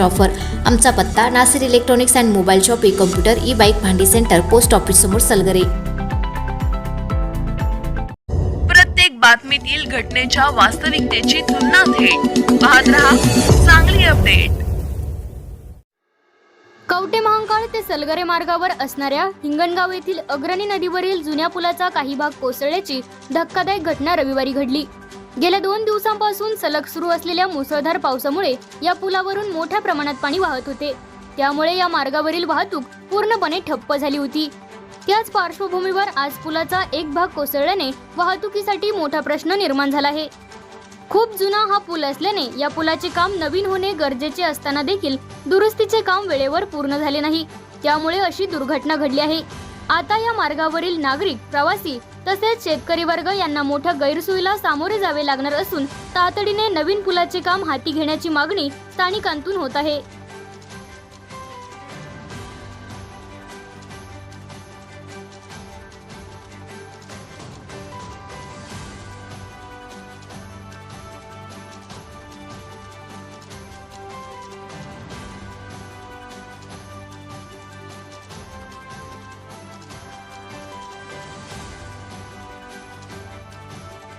Offer आमचा पत्ता Nasir electronics and mobile shop E computer E bike भांडी centre post office समोर सलगरे. प्रत्येक बातमीतील घटनेच्या वास्तविकतेची तुलना थेट. पाहत रहा चांगली अपडेट कवटे महांकाळ ते सलगरे मार्गावर असणाऱ्या हिंगणगाव येथील अग्रणी नदीवरील जुन्या पुलाचा काही भाग कोसळल्याची धक्कादायक घटना रविवारी घडली. गेल्या दोन दिवसांपासून सलग सुरू असलेल्या मुसळधार पावसामुळे या पुलावरून मोठ्या प्रमाणात पाणी वाहत होते. त्यामुळे या मार्गावरील वाहतूक पूर्णपणे ठप्प झाली होती. त्याच पार्श्वभूमीवर आज पुलाचा एक भाग कोसळल्याने वाहतुकीसाठी मोठा प्रश्न निर्माण झाला आहे. खूप जुना हा पूल असल्याने या पुलाचे काम नवीन होणे गरजेचे असताना देखील दुरुस्तीचे काम वेळेवर पूर्ण झाले नाही. त्यामुळे अशी दुर्घटना घडली आहे. आता या मार्गावरील नागरिक प्रवासी तसेच शेतकरी वर्ग यांना मोठ्या गैरसोयीला सामोरे जावे लागणार असून तातडीने नवीन पुलाचे काम हाती घेण्याची मागणी स्थानिकांतून होत आहे.